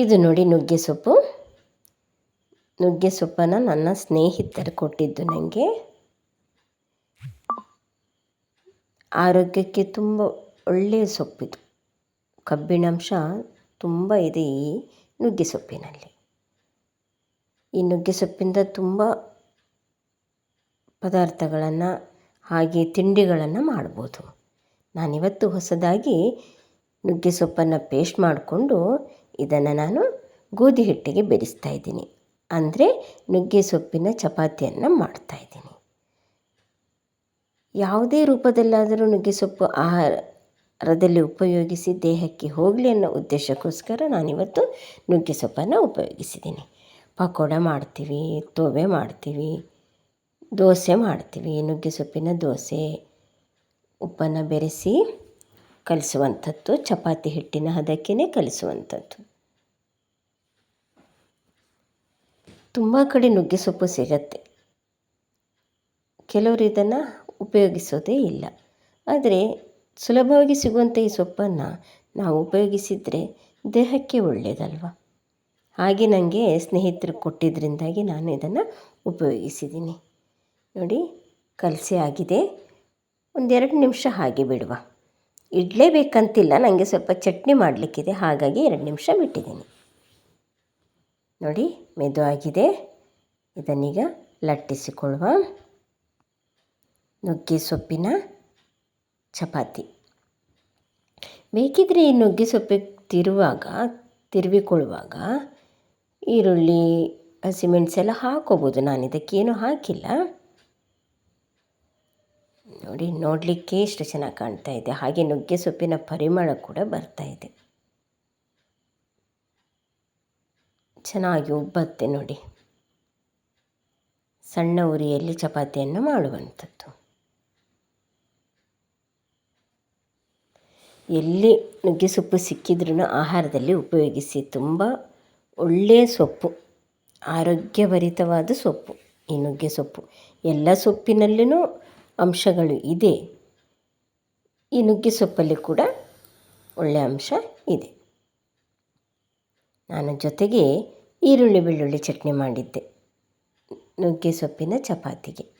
ಇದು ನೋಡಿ ನುಗ್ಗೆ ಸೊಪ್ಪು. ನುಗ್ಗೆ ಸೊಪ್ಪನ್ನು ನನ್ನ ಸ್ನೇಹಿತರು ಕೊಟ್ಟಿದ್ದು ನನಗೆ ಆರೋಗ್ಯಕ್ಕೆ ತುಂಬ ಒಳ್ಳೆಯ ಸೊಪ್ಪಿದು ಕಬ್ಬಿಣಾಂಶ ತುಂಬ ಇದೆ ಈ ನುಗ್ಗೆ ಸೊಪ್ಪಿನಲ್ಲಿ. ಈ ನುಗ್ಗೆ ಸೊಪ್ಪಿಂದ ತುಂಬ ಪದಾರ್ಥಗಳನ್ನು ಹಾಗೆ ತಿಂಡಿಗಳನ್ನು ಮಾಡ್ಬೋದು. ನಾನಿವತ್ತು ಹೊಸದಾಗಿ ನುಗ್ಗೆ ಸೊಪ್ಪನ್ನು ಪೇಸ್ಟ್ ಮಾಡಿಕೊಂಡು ಇದನ್ನು ನಾನು ಗೋಧಿ ಹಿಟ್ಟಿಗೆ ಬೆರೆಸ್ತಾ ಇದ್ದೀನಿ. ಅಂದರೆ ನುಗ್ಗೆ ಸೊಪ್ಪಿನ ಚಪಾತಿಯನ್ನು ಮಾಡ್ತಾಯಿದ್ದೀನಿ ಯಾವುದೇ ರೂಪದಲ್ಲಾದರೂ ನುಗ್ಗೆ ಸೊಪ್ಪು ಆಹಾರದಲ್ಲಿ ಉಪಯೋಗಿಸಿ ದೇಹಕ್ಕೆ ಹೋಗಲಿ ಅನ್ನೋ ಉದ್ದೇಶಕ್ಕೋಸ್ಕರ ನಾನಿವತ್ತು ನುಗ್ಗೆ ಸೊಪ್ಪನ್ನು ಉಪಯೋಗಿಸಿದ್ದೀನಿ. ಪಕೋಡ ಮಾಡ್ತೀವಿ, ತೋವೆ ಮಾಡ್ತೀವಿ, ದೋಸೆ ಮಾಡ್ತೀವಿ, ನುಗ್ಗೆ ಸೊಪ್ಪಿನ ದೋಸೆ, ಉಪ್ಪನ್ನು ಬೆರೆಸಿ ಕಲಿಸುವಂಥದ್ದು, ಚಪಾತಿ ಹಿಟ್ಟಿನ ಹದಕ್ಕೇ ಕಲಿಸುವಂಥದ್ದು. ತುಂಬ ಕಡೆ ನುಗ್ಗೆ ಸೊಪ್ಪು ಸಿಗತ್ತೆ. ಕೆಲವರು ಇದನ್ನು ಉಪಯೋಗಿಸೋದೇ ಇಲ್ಲ. ಆದರೆ ಸುಲಭವಾಗಿ ಸಿಗುವಂಥ ಈ ಸೊಪ್ಪನ್ನು ನಾವು ಉಪಯೋಗಿಸಿದರೆ ದೇಹಕ್ಕೆ ಒಳ್ಳೆಯದಲ್ವ ಹಾಗೆ ನನಗೆ ಸ್ನೇಹಿತರು ಕೊಟ್ಟಿದ್ದರಿಂದಾಗಿ ನಾನು ಇದನ್ನು ಉಪಯೋಗಿಸಿದ್ದೀನಿ. ನೋಡಿ, ಕಲಸಿ ಆಗಿದೆ. ಒಂದೆರಡು ನಿಮಿಷ ಹಾಗೆ ಬಿಡುವ. ಇಡಲೇಬೇಕಂತಿಲ್ಲ ನನಗೆ ಸ್ವಲ್ಪ ಚಟ್ನಿ ಮಾಡಲಿಕ್ಕಿದೆ, ಹಾಗಾಗಿ ಎರಡು ನಿಮಿಷ ಬಿಟ್ಟಿದ್ದೀನಿ. ನೋಡಿ ಮೆದುವಾಗಿದೆ ಇದನ್ನೀಗ ಲಟ್ಟಿಸಿಕೊಳ್ಳುವ ನುಗ್ಗೆ ಸೊಪ್ಪಿನ ಚಪಾತಿ. ಬೇಕಿದ್ದರೆ ಈ ನುಗ್ಗೆ ಸೊಪ್ಪಿಗೆ ತಿರುವಾಗ, ತಿರುವಿಕೊಳ್ಳುವಾಗ ಈರುಳ್ಳಿ ಹಸಿಮೆಣಸೆಲ್ಲ ಹಾಕೋಬೋದು. ನಾನು ಇದಕ್ಕೇನು ಹಾಕಿಲ್ಲ. ನೋಡಿ, ನೋಡಲಿಕ್ಕೆ ಎಷ್ಟು ಚೆನ್ನಾಗಿ ಕಾಣ್ತಾ ಇದೆ. ಹಾಗೆ ನುಗ್ಗೆ ಸೊಪ್ಪಿನ ಪರಿಮಳ ಕೂಡ ಬರ್ತಾ ಇದೆ. ಚೆನ್ನಾಗಿ ಉಬ್ಬತ್ತೆ ನೋಡಿ. ಸಣ್ಣ ಉರಿಯಲ್ಲಿ ಚಪಾತಿಯನ್ನು ಮಾಡುವಂಥದ್ದು. ಎಲ್ಲಿ ನುಗ್ಗೆ ಸೊಪ್ಪು ಸಿಕ್ಕಿದ್ರೂ ಆಹಾರದಲ್ಲಿ ಉಪಯೋಗಿಸಿ. ತುಂಬ ಒಳ್ಳೆಯ ಸೊಪ್ಪು, ಆರೋಗ್ಯಭರಿತವಾದ ಸೊಪ್ಪು ಈ ನುಗ್ಗೆ ಸೊಪ್ಪು. ಎಲ್ಲ ಸೊಪ್ಪಿನಲ್ಲೂ ಅಂಶಗಳು ಇದೆ. ಈ ನುಗ್ಗೆ ಸೊಪ್ಪಲ್ಲಿ ಕೂಡ ಒಳ್ಳೆಯ ಅಂಶ ಇದೆ. ನಾನು ಜೊತೆಗೆ ಈರುಳ್ಳಿ ಬೆಳ್ಳುಳ್ಳಿ ಚಟ್ನಿ ಮಾಡಿದ್ದೆ. ನುಗ್ಗೆ ಸೊಪ್ಪಿನ ಚಪಾತಿಗೆ.